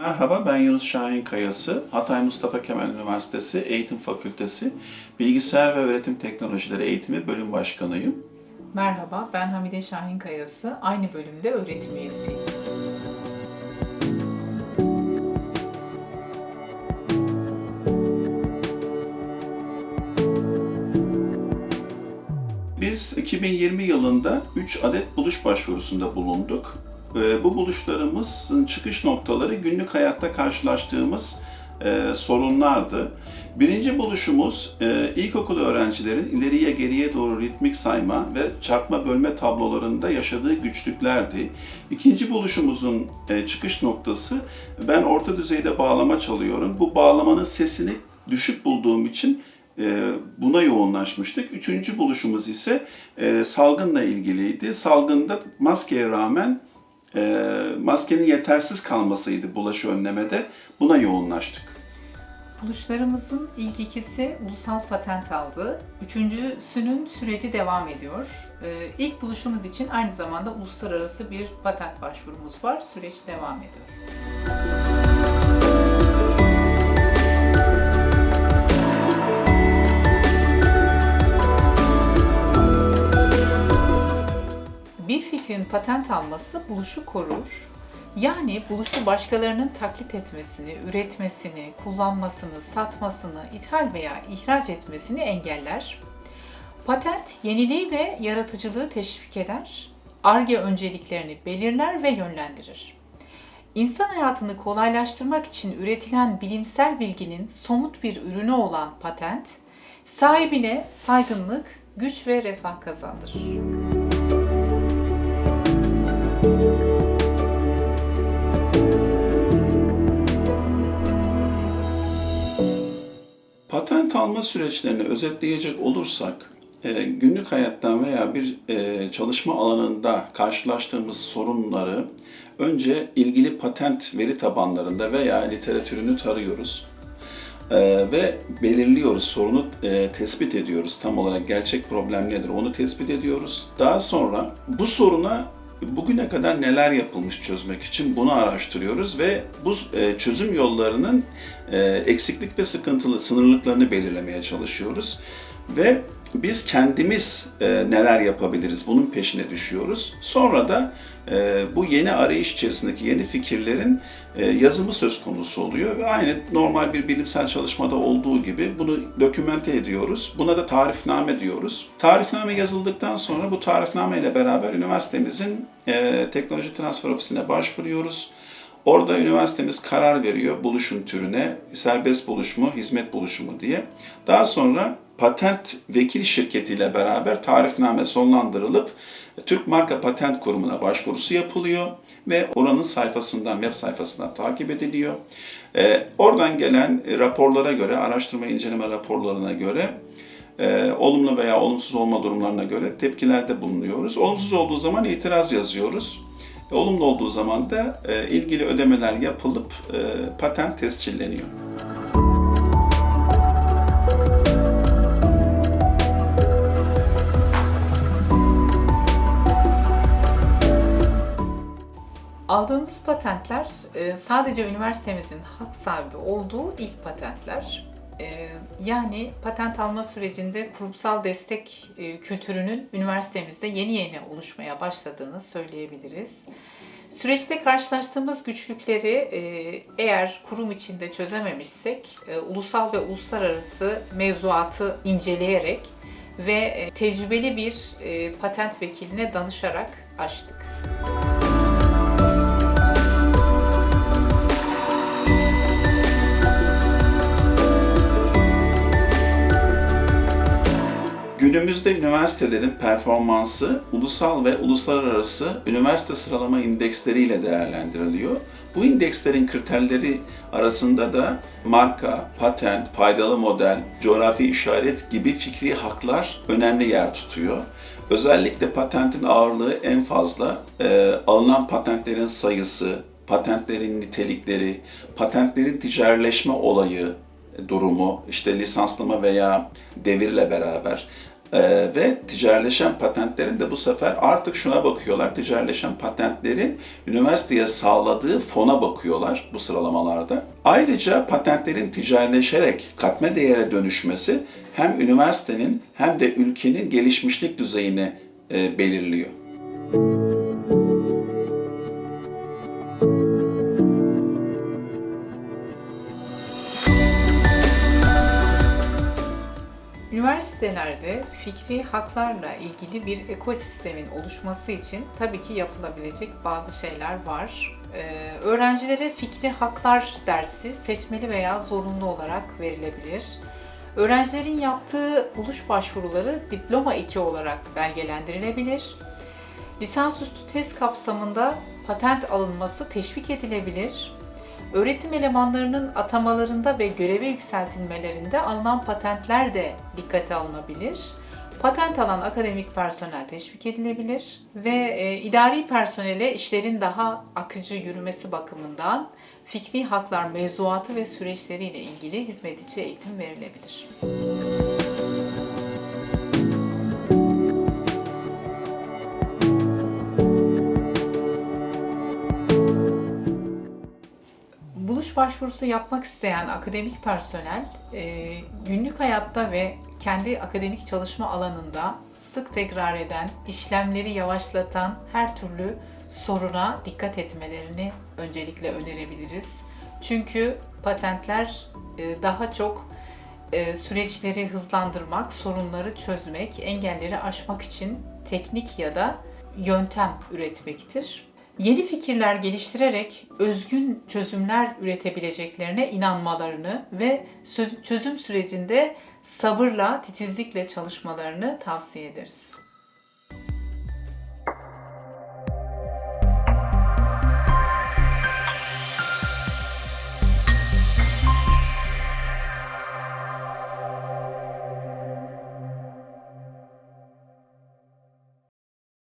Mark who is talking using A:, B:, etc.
A: Merhaba, ben Yunus Şahin Kayası. Hatay Mustafa Kemal Üniversitesi Eğitim Fakültesi Bilgisayar ve Öğretim Teknolojileri Eğitimi Bölüm Başkanıyım.
B: Merhaba, ben Hamide Şahin Kayası. Aynı bölümde öğretim üyesiyim.
A: Biz 2020 yılında 3 adet buluş başvurusunda bulunduk. Ee, Bu buluşlarımızın çıkış noktaları günlük hayatta karşılaştığımız e, sorunlardı. Birinci buluşumuz e, ilkokul öğrencilerin ileriye geriye doğru ritmik sayma ve çarpma bölme tablolarında yaşadığı güçlüklerdi. İkinci buluşumuzun e, çıkış noktası ben orta düzeyde bağlama çalıyorum. Bu bağlamanın sesini düşük bulduğum için e, buna yoğunlaşmıştık. Üçüncü buluşumuz ise salgınla ilgiliydi. Salgında maskeye rağmen e, maskenin yetersiz kalmasıydı bulaşı önlemede. Buna yoğunlaştık.
B: Buluşlarımızın ilk ikisi ulusal patent aldı. Üçüncüsünün süreci devam ediyor. Ee, İlk buluşumuz için aynı zamanda uluslararası bir patent başvurumuz var. Süreç devam ediyor. Bir fikrin patent alması buluşu korur. Yani buluşu başkalarının taklit etmesini, üretmesini, kullanmasını, satmasını, ithal veya ihraç etmesini engeller. Patent yeniliği ve yaratıcılığı teşvik eder. Arge önceliklerini belirler ve yönlendirir. İnsan hayatını kolaylaştırmak için üretilen bilimsel bilginin somut bir ürünü olan patent, sahibine saygınlık, güç ve refah kazandırır.
A: Patent alma süreçlerini özetleyecek olursak, e, günlük hayattan veya bir e, çalışma alanında karşılaştığımız sorunları önce ilgili patent veri tabanlarında veya literatürünü tarıyoruz. E, ve belirliyoruz, sorunu tespit ediyoruz. Tam olarak gerçek problem nedir onu tespit ediyoruz. Daha sonra bu soruna bugüne kadar neler yapılmış çözmek için bunu araştırıyoruz ve bu e, çözüm yollarının e, eksiklik ve sıkıntılı sınırlıklarını belirlemeye çalışıyoruz. Ve biz kendimiz e, neler yapabiliriz bunun peşine düşüyoruz. Sonra da e, bu yeni arayış içerisindeki yeni fikirlerin e, yazımı söz konusu oluyor ve aynı normal bir bilimsel çalışmada olduğu gibi bunu dokümente ediyoruz. Buna da tarifname diyoruz. Tarifname yazıldıktan sonra bu tarifname ile beraber üniversitemizin e, teknoloji transfer ofisine başvuruyoruz. Orada üniversitemiz karar veriyor buluşun türüne, serbest buluş mu, hizmet buluşu mu diye. Daha sonra patent vekil şirketiyle beraber tarifname sonlandırılıp Türk Marka Patent Kurumu'na başvurusu yapılıyor ve oranın sayfasından, web sayfasından takip ediliyor. Ee, oradan gelen raporlara göre, araştırma inceleme raporlarına göre e, olumlu veya olumsuz olma durumlarına göre tepkilerde bulunuyoruz. Olumsuz olduğu zaman itiraz yazıyoruz. Olumlu olduğu zaman da e, ilgili ödemeler yapılıp e, patent tescilleniyor.
B: Aldığımız patentler e, sadece üniversitemizin hak sahibi olduğu ilk patentler. E, Yani patent alma sürecinde kurumsal destek e, kültürünün üniversitemizde yeni yeni oluşmaya başladığını söyleyebiliriz. Süreçte karşılaştığımız güçlükleri eğer kurum içinde çözememişsek ulusal ve uluslararası mevzuatı inceleyerek ve tecrübeli bir patent vekiline danışarak aştık.
A: Günümüzde üniversitelerin performansı ulusal ve uluslararası üniversite sıralama indeksleriyle değerlendiriliyor. Bu indekslerin kriterleri arasında da marka, patent, faydalı model, coğrafi işaret gibi fikri haklar önemli yer tutuyor. Özellikle patentin ağırlığı en fazla, e, alınan patentlerin sayısı, patentlerin nitelikleri, patentlerin ticaretleşme olayı, durumu, işte lisanslama veya devirle beraber Ee, ve ticaretleşen patentlerin de bu sefer artık şuna bakıyorlar. Ticaretleşen patentlerin üniversiteye sağladığı fona bakıyorlar bu sıralamalarda. Ayrıca patentlerin ticaretleşerek katma değere dönüşmesi hem üniversitenin hem de ülkenin gelişmişlik düzeyini e, belirliyor.
B: Üniversitelerde fikri haklarla ilgili bir ekosistemin oluşması için tabii ki yapılabilecek bazı şeyler var. Ee, öğrencilere fikri haklar dersi seçmeli veya zorunlu olarak verilebilir. Öğrencilerin yaptığı buluş başvuruları diploma 2 olarak belgelendirilebilir. Lisansüstü tez kapsamında patent alınması teşvik edilebilir. Öğretim elemanlarının atamalarında ve göreve yükseltilmelerinde alınan patentler de dikkate alınabilir. Patent alan akademik personel teşvik edilebilir ve e, idari personele işlerin daha akıcı yürümesi bakımından fikri haklar mevzuatı ve süreçleriyle ilgili hizmet içi eğitim verilebilir. Buluş başvurusu yapmak isteyen akademik personel e, günlük hayatta ve kendi akademik çalışma alanında sık tekrar eden, işlemleri yavaşlatan her türlü soruna dikkat etmelerini öncelikle önerebiliriz. Çünkü patentler e, daha çok e, süreçleri hızlandırmak, sorunları çözmek, engelleri aşmak için teknik ya da yöntem üretmektir. Yeni fikirler geliştirerek özgün çözümler üretebileceklerine inanmalarını ve çözüm sürecinde sabırla, titizlikle çalışmalarını tavsiye ederiz.